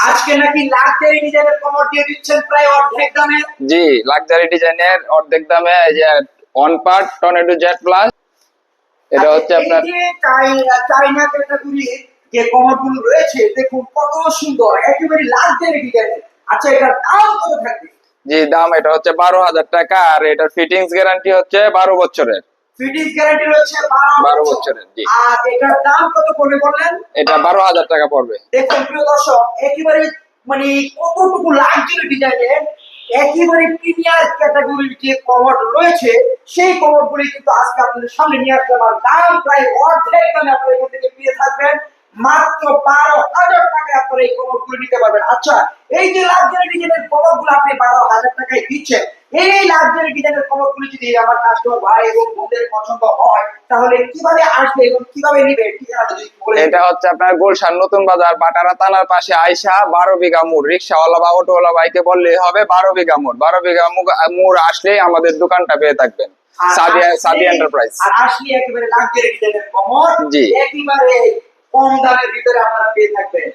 আজকে নাকি লাক্সারি ডিজাইনের কমর দিয়ে দিচ্ছেন প্রায় অর্ধেক দামে। জি লাক্সারি ডিজাইনের অর্ধেক দামে এই যে অন পার্ট টর্নেডো জেট প্লাস এটা হচ্ছে আপনার চাইনা যে কমরগুলো রয়েছে দেখুন কত সুন্দর একেবারে লাক্সারি ডিজাইনের আচ্ছা এটার দাম কত থাকবে? জি দাম এটা হচ্ছে বারো হাজার টাকা আর এটার ফিটিংস গ্যারান্টি হচ্ছে বারো বছরের। ফিটিংস গ্যারান্টি রয়েছে 12 12 বছরের, জি। আর এটার দাম কত পড়বে বললেন? এটা বারো হাজার টাকা পড়বে। দেখুন প্রিয় দর্শক একেবারে মানে কতটুকু লাক্সারি ডিজাইনের একেবারে প্রিমিয়ার ক্যাটাগরির যে কভার রয়েছে সেই কভারগুলি কিন্তু আজকে আপনাদের সামনে নিয়ে আসলাম। আর দাম প্রায় অর্ধেক দামে আপনারা এখান থেকে পেয়ে থাকবেন। মাত্র বারো হাজার টাকায় আপনারা এই কভারগুলো নিতে পারবেন। আচ্ছা এই যে লাক্সারি ডিজাইনের কভারগুলো আপনি বারো হাজার টাকায় দিচ্ছেন এই লাক্সারি ডিজাইনের কভারগুলো যদি আমার কাস্টমার ভাই এবং বোনদের পছন্দ হয় তাহলে কীভাবে আসবে এবং কীভাবে নিবে। এটা হচ্ছে আপনার গুলশান নতুন বাজার বাটারা থানার পাশে আইসা বারো বিঘা মুড় রিক্সাওয়ালা বা অটোওয়ালা বাইকে বললেই হবে বারো বিঘা মুড় বারো বিঘা মুড় আসলেই আমাদের দোকানটা পেয়ে থাকবেন সাদিয়া সাদিয়া এন্টারপ্রাইজ আর আসলে একেবারে লাক্সারি ডিজাইনের কমর জি। একেবারে কম দামের ভিতরে আপনারা পেয়ে থাকবেন